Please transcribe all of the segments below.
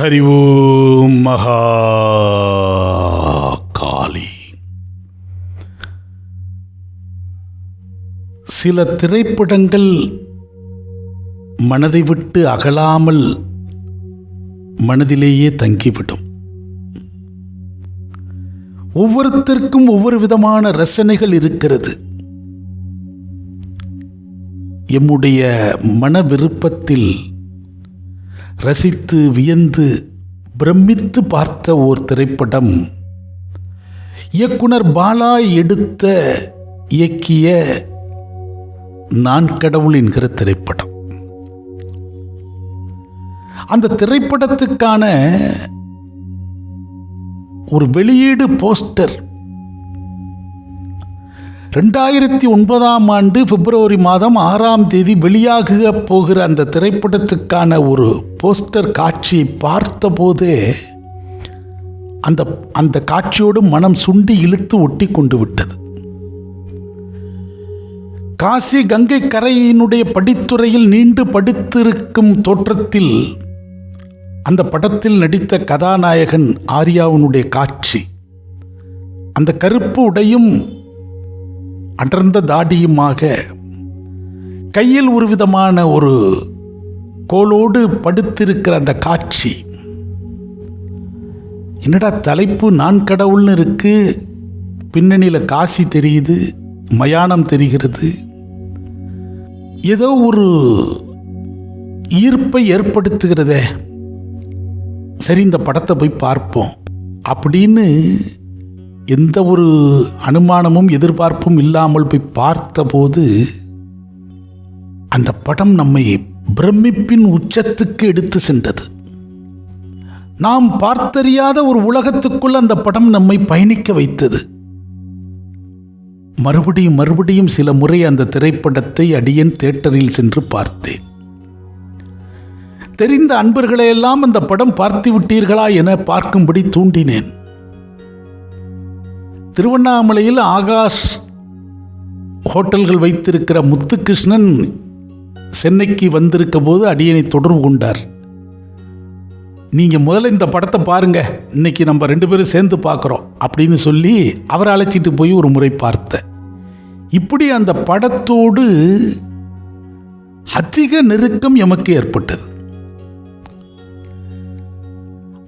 ஹரி ஓம் மகா காளி. சில திரைப்படங்கள் மனதை விட்டு அகலாமல் மனதிலேயே தங்கிவிடும். ஒவ்வொருத்தருக்கும் ஒவ்வொரு விதமான ரசனைகள் இருக்கிறது. எம்முடைய மன விருப்பத்தில் ரசித்து வியந்து பிரமித்து பார்த்த ஓர் திரைப்படம். இயக்குனர் பாலா எடுத்த இயக்கிய நான் கடவுள் என்கிற திரைப்படம். அந்த திரைப்படத்துக்கான ஒரு வெளியீடு போஸ்டர் ரெண்டாயிரத்தி ஒன்பதாம் ஆண்டு பிப்ரவரி மாதம் ஆறாம் தேதி வெளியாக போகிற அந்த திரைப்படத்துக்கான ஒரு போஸ்டர் காட்சியை பார்த்தபோதே அந்த அந்த காட்சியோடு மனம் சுண்டி இழுத்து ஒட்டி கொண்டு விட்டது. காசி கங்கை கரையினுடைய படித்துறையில் நீண்டு படித்திருக்கும் தோற்றத்தில் அந்த படத்தில் நடித்த கதாநாயகன் ஆர்யாவினுடைய காட்சி. அந்த கருப்பு உடையும் அடர்ந்த தாடியுமாக கையில் ஒரு விதமான ஒரு கோலோடு படுத்திருக்கிற அந்த காட்சி. என்னடா தலைப்பு நான் கடவுள்னு இருக்கு. பின்னணியில் காசி தெரியுது மயானம் தெரிகிறது. ஏதோ ஒரு ஈர்ப்பை ஏற்படுத்துகிறதே. சரி இந்த படத்தை போய் பார்ப்போம். அப்படின்னு எந்த ஒரு அனுமானமும் எதிர்பார்ப்பும் இல்லாமல் போய் பார்த்தபோது அந்த படம் நம்மை பிரமிப்பின் உச்சத்துக்கு எடுத்து சென்றது. நாம் பார்த்தறியாத ஒரு உலகத்துக்குள் அந்த படம் நம்மை பயணிக்க வைத்தது. மறுபடியும் மறுபடியும் சில முறை அந்த திரைப்படத்தை அடியன் தேட்டரில் சென்று பார்த்தேன். தெரிந்த அன்பர்களையெல்லாம் அந்த படம் பார்த்து விட்டீர்களா என பார்க்கும்படி தூண்டினேன். திருவண்ணாமலையில் ஆகாஷ் ஹோட்டல்கள் வைத்திருக்கிற முத்துகிருஷ்ணன் சென்னைக்கு வந்திருக்க போது அடியனை தொடர்பு கொண்டார். நீங்கள் முதல்ல இந்த படத்தை பாருங்கள் இன்னைக்கு நம்ம ரெண்டு பேரும் சேர்ந்து பார்க்குறோம் அப்படின்னு சொல்லி அவரை அழைச்சிட்டு போய் ஒரு முறை பார்த்தேன். இப்படி அந்த படத்தோடு அதிக நெருக்கம் எமக்கு ஏற்பட்டது.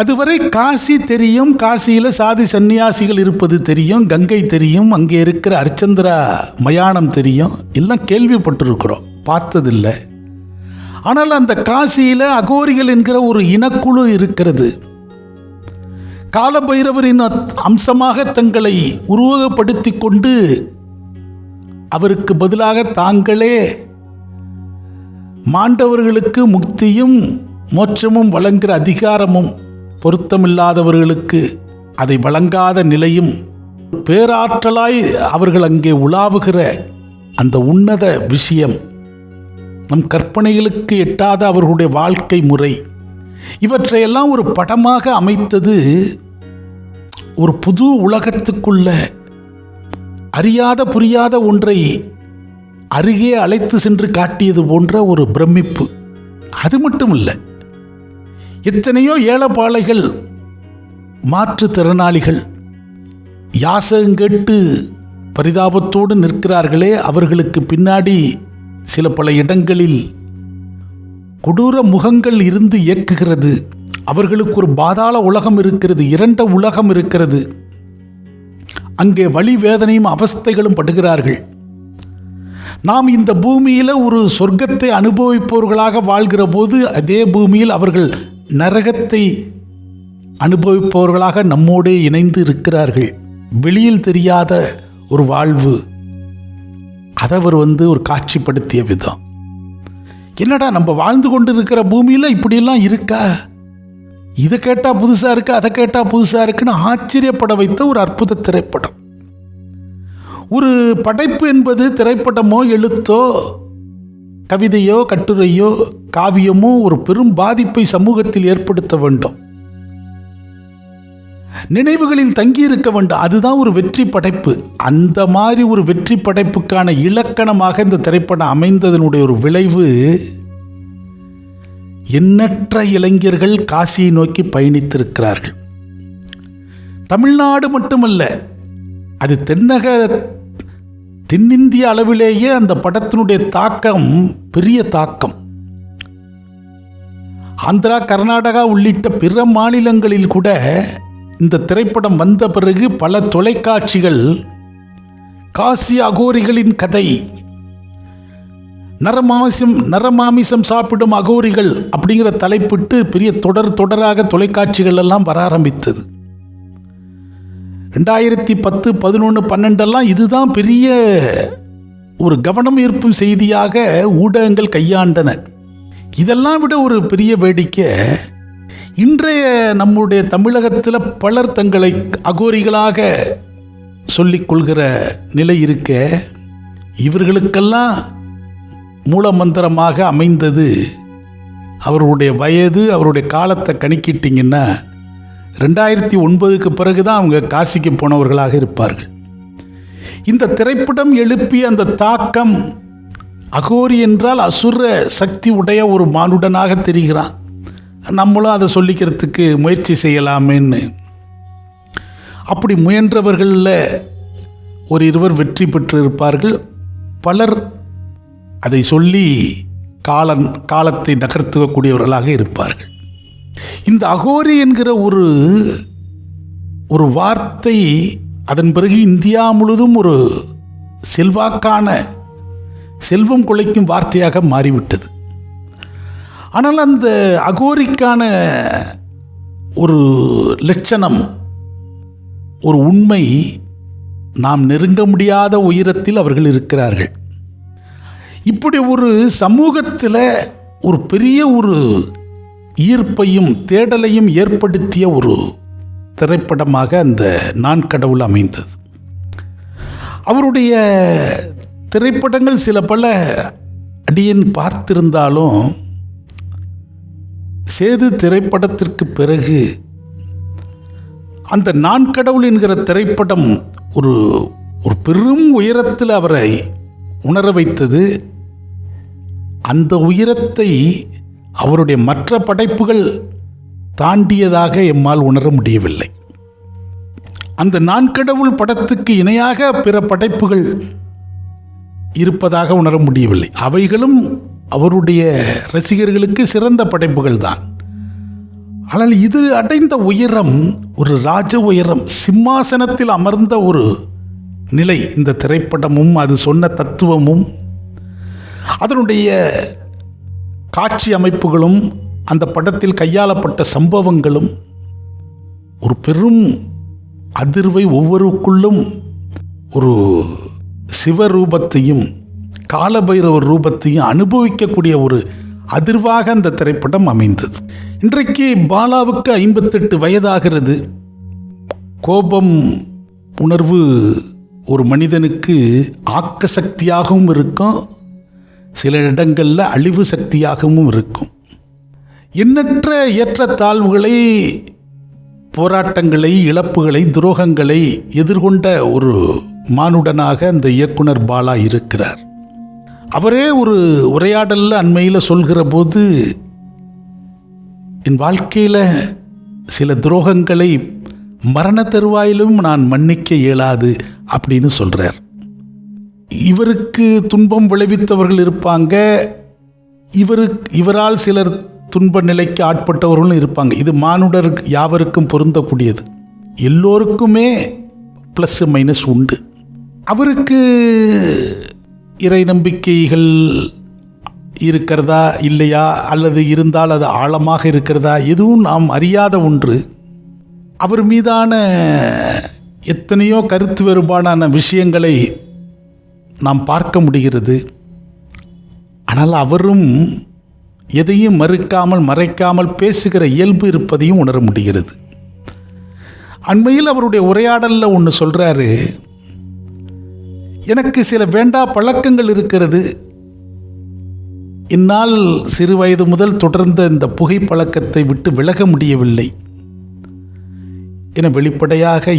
அதுவரை காசி தெரியும் காசியில் சாதி சன்னியாசிகள் இருப்பது தெரியும் கங்கை தெரியும் அங்கே இருக்கிற அர்ச்சந்திரா மயானம் தெரியும் எல்லாம் கேள்விப்பட்டிருக்கிறோம் பார்த்ததில்லை. ஆனால் அந்த காசியில் அகோரிகள் என்கிற ஒரு இனக்குழு இருக்கிறது. காலபைரவரின் அம்சமாக தங்களை உருவகப்படுத்தி கொண்டு அவருக்கு பதிலாக தாங்களே மாண்டவர்களுக்கு முக்தியும் மோட்சமும் வழங்குகிற அதிகாரமும் பொருத்தமில்லாதவர்களுக்கு அதை வழங்காத நிலையும் பேராற்றலாய் அவர்கள் அங்கே உலாவுகிற அந்த உன்னத விஷயம். நம் கற்பனைகளுக்கு எட்டாத அவர்களுடைய வாழ்க்கை முறை. இவற்றையெல்லாம் ஒரு படமாக அமைத்தது ஒரு புது உலகத்துக்குள்ள அறியாத புரியாத ஒன்றை அருகே அழைத்து சென்று காட்டியது போன்ற ஒரு பிரமிப்பு. அது மட்டும் இல்லை எத்தனையோ ஏழப்பாளைகள் மாற்றுத்திறனாளிகள் யாசகங்கேட்டு பரிதாபத்தோடு நிற்கிறார்களே அவர்களுக்கு பின்னாடி சில பல இடங்களில் கொடூர முகங்கள் இருந்து இயக்குகிறது. அவர்களுக்கு ஒரு பாதாள உலகம் இருக்கிறது இரண்ட உலகம் இருக்கிறது. அங்கே வழி வேதனையும் அவஸ்தைகளும் படுகிறார்கள். நாம் இந்த பூமியில் ஒரு சொர்க்கத்தை அனுபவிப்பவர்களாக வாழ்கிற போது அதே பூமியில் அவர்கள் நரகத்தை அனுபவிப்பவர்களாக நம்மோடே இணைந்து இருக்கிறார்கள். வெளியில் தெரியாத ஒரு வாழ்வு. அதை அவர் வந்து ஒரு காட்சிப்படுத்திய விதம். என்னடா நம்ம வாழ்ந்து கொண்டு இருக்கிற பூமியில் இப்படியெல்லாம் இருக்கா? இதை கேட்டால் புதுசாக இருக்கு? அதை கேட்டால் புதுசாக இருக்குன்னு ஆச்சரியப்பட வைத்த ஒரு அற்புத திரைப்படம். ஒரு படைப்பு என்பது திரைப்படமோ எழுத்தோ கவிதையோ கட்டுரையோ காவியமோ ஒரு பெரும் பாதிப்பை சமூகத்தில் ஏற்படுத்த வேண்டும். நினைவுகளில் தங்கியிருக்க வேண்டும். அதுதான் ஒரு வெற்றி படைப்பு. அந்த மாதிரி ஒரு வெற்றி படைப்புக்கான இலக்கணமாக இந்த திரைப்படம் அமைந்ததனுடைய ஒரு விளைவு எண்ணற்ற இளைஞர்கள் காசியை நோக்கி பயணித்திருக்கிறார்கள். தமிழ்நாடு மட்டுமல்ல அது தென்னக தென்னிந்திய அளவிலேயே அந்த படத்தினுடைய தாக்கம் பெரிய தாக்கம். ஆந்திரா கர்நாடகா உள்ளிட்ட பிற மாநிலங்களில் கூட இந்த திரைப்படம் வந்த பிறகு பல தொலைக்காட்சிகள் காசி அகோரிகளின் கதை நரமாமிசம் நரமாமிசம் சாப்பிடும் அகோரிகள் அப்படிங்கிற தலைப்பிட்டு பெரிய தொடர் தொடராக தொலைக்காட்சிகள் எல்லாம் வர ஆரம்பித்தது. ரெண்டாயிரத்தி பத்து பதினொன்று பன்னெண்டெல்லாம் இதுதான் பெரிய ஒரு கவனம் ஈர்ப்பும் செய்தியாக ஊடகங்கள் கையாண்டன. இதெல்லாம் விட ஒரு பெரிய வேடிக்கை இன்றைய நம்முடைய தமிழகத்தில் பலர் தங்களை அகோரிகளாக சொல்லிக் கொள்கிற நிலை இருக்க இவர்களுக்கெல்லாம் மூலமந்திரமாக அமைந்தது அவருடைய வயது அவருடைய காலத்தை கணக்கிட்டிங்கன்னா ரெண்டாயிரத்தி ஒன்பதுக்கு பிறகு தான் அவங்க காசிக்கு போனவர்களாக இருப்பார்கள். இந்த திரைப்படம் எழுப்பிய அந்த தாக்கம் அகோரி என்றால் அசுர சக்தி உடைய ஒரு மானுடனாக தெரிகிறான். நம்மளும் அதை சொல்லிக்கிறதுக்கு முயற்சி செய்யலாமேன்னு. அப்படி முயன்றவர்களில் ஒரு இருவர் வெற்றி பெற்றிருப்பார்கள். பலர் அதை சொல்லி காலன் காலத்தை நகர்த்தக்கூடியவர்களாக இருப்பார்கள். இந்த அகோரி என்கிற ஒரு ஒரு வார்த்தை அதன் பிறகு இந்தியா முழுதும் ஒரு செல்வாக்கான செல்வம் குலைக்கும் வார்த்தையாக மாறிவிட்டது. ஆனால் அந்த அகோரிக்கான ஒரு லட்சணம் ஒரு உண்மை நாம் நெருங்க முடியாத உயரத்தில் அவர்கள் இருக்கிறார்கள். இப்படி ஒரு சமூகத்தில் ஒரு பெரிய ஒரு ஈர்ப்பையும் தேடலையும் ஏற்படுத்திய ஒரு திரைப்படமாக அந்த நான் கடவுள் அமைந்தது. அவருடைய திரைப்படங்கள் சில பல அடியன் பார்த்திருந்தாலும் சேது திரைப்படத்திற்கு பிறகு அந்த நான் கடவுள் என்கிற திரைப்படம் ஒரு ஒரு பெரும் உயரத்தில் அவரை உணர வைத்தது. அந்த உயரத்தை அவருடைய மற்ற படைப்புகள் தாண்டியதாக எம்மால் உணர முடியவில்லை. அந்த நான் கடவுள் படத்துக்கு இணையாக பிற படைப்புகள் இருப்பதாக உணர முடியவில்லை. அவைகளும் அவருடைய ரசிகர்களுக்கு சிறந்த படைப்புகள் தான். ஆனால் இது அடைந்த உயரம் ஒரு ராஜ உயரம் சிம்மாசனத்தில் அமர்ந்த ஒரு நிலை. இந்த திரைப்படமும் அது சொன்ன தத்துவமும் அதனுடைய காட்சி அமைப்புகளும் அந்த படத்தில் கையாளப்பட்ட சம்பவங்களும் ஒரு பெரும் அதிர்வை ஒவ்வொருக்குள்ளும் ஒரு சிவரூபத்தையும் காலபைரவர் ரூபத்தையும் அனுபவிக்கக்கூடிய ஒரு அதிர்வாக அந்த திரைப்படம் அமைந்தது. இன்றைக்கு பாலாவுக்கு ஐம்பத்தெட்டு வயதாகிறது. கோபம் உணர்வு ஒரு மனிதனுக்கு ஆக்க சக்தியாகவும் இருக்கும். சில இடங்களில் அழிவு சக்தியாகவும் இருக்கும். எண்ணற்ற ஏற்றத்தாழ்வுகளை போராட்டங்களை இழப்புகளை துரோகங்களை எதிர்கொண்ட ஒரு மானுடனாக அந்த இயக்குனர் பாலா இருக்கிறார். அவரே ஒரு உரையாடலில் அண்மையில் சொல்கிற போது என் வாழ்க்கையில் சில துரோகங்களை மரண தருவாயிலும் நான் மன்னிக்க இயலாது அப்படின்னு சொல்கிறார் இவருக்கு துன்பம் விளைவித்தவர்கள் இருப்பாங்க. இவரு இவரால் சிலர் துன்ப நிலைக்கு ஆட்பட்டவர்களும் இருப்பாங்க. இது மானுடர் யாவருக்கும் பொருந்தக்கூடியது. எல்லோருக்குமே ப்ளஸ் மைனஸ் உண்டு. அவருக்கு இறை நம்பிக்கைகள் இருக்கிறதா இல்லையா? அல்லது இருந்தால் அது ஆழமாக இருக்கிறதா? எதுவும் நாம் அறியாத ஒன்று. அவர் மீதான எத்தனையோ கருத்து வேறுபாடான விஷயங்களை நாம் பார்க்க முடிகிறது. ஆனால் அவரும் எதையும் மறுக்காமல் மறைக்காமல் பேசுகிற இயல்பு இருப்பதையும் உணர முடிகிறது. அண்மையில் அவருடைய உரையாடலில் ஒன்று சொல்கிறாரு எனக்கு சில வேண்டா பழக்கங்கள் இருக்கிறது. இந்நாள் சிறு வயது முதல் தொடர்ந்த இந்த புகைப்பழக்கத்தை விட்டு விலக முடியவில்லை. என வெளிப்படையாக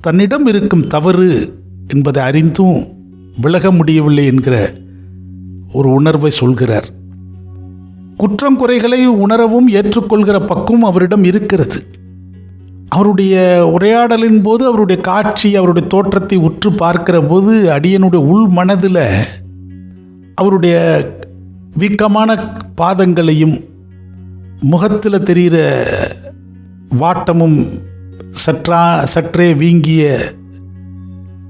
தன்னிடம் இருக்கும் தவறு என்பதை அறிந்தும் விலக முடியவில்லை என்கிற ஒரு உணர்வை சொல்கிறார். குற்றம் குறைகளை உணரவும் ஏற்றுக்கொள்கிற பக்கம் அவரிடம் இருக்கிறது. அவருடைய உரையாடலின் போது அவருடைய காட்சி அவருடைய தோற்றத்தை உற்று பார்க்கிற போது அடியனுடைய உள் மனதில் அவருடைய வீக்கமான பாதங்களையும் முகத்தில் தெரிகிற வாட்டமும் சற்றா சற்றே வீங்கிய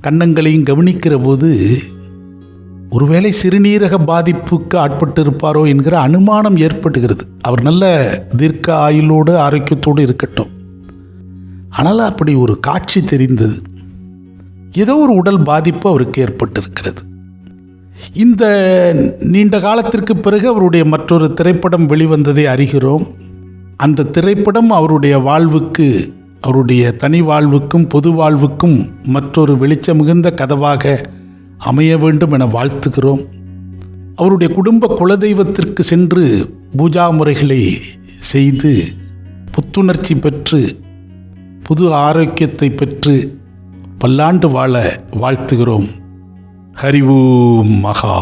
கன்னங்களையும் கவனிக்கிற போது ஒருவேளை சிறுநீரக பாதிப்புக்கு ஆட்பட்டிருப்பாரோ என்கிற அனுமானம் ஏற்படுகிறது அவர் நல்ல தீர்க்க ஆயுளோடு ஆரோக்கியத்தோடு இருக்கட்டும். ஆனால் அப்படி ஒரு காட்சி தெரிந்தது. ஏதோ ஒரு உடல் பாதிப்பு அவருக்கு ஏற்பட்டிருக்கிறது. இந்த நீண்ட காலத்திற்கு பிறகு அவருடைய மற்றொரு திரைப்படம் வெளிவந்ததை அறிகிறோம். அந்த திரைப்படம் அவருடைய வாழ்வுக்கு அவருடைய தனி வாழ்வுக்கும் பொது வாழ்வுக்கும் மற்றொரு வெளிச்சம் மிகுந்த கதவாக அமைய வேண்டும் என வாழ்த்துகிறோம். அவருடைய குடும்ப குலதெய்வத்திற்கு சென்று பூஜா முறைகளை செய்து புத்துணர்ச்சி பெற்று புது ஆரோக்கியத்தை பெற்று பல்லாண்டு வாழ வாழ்த்துகிறோம். ஹரிவு மகா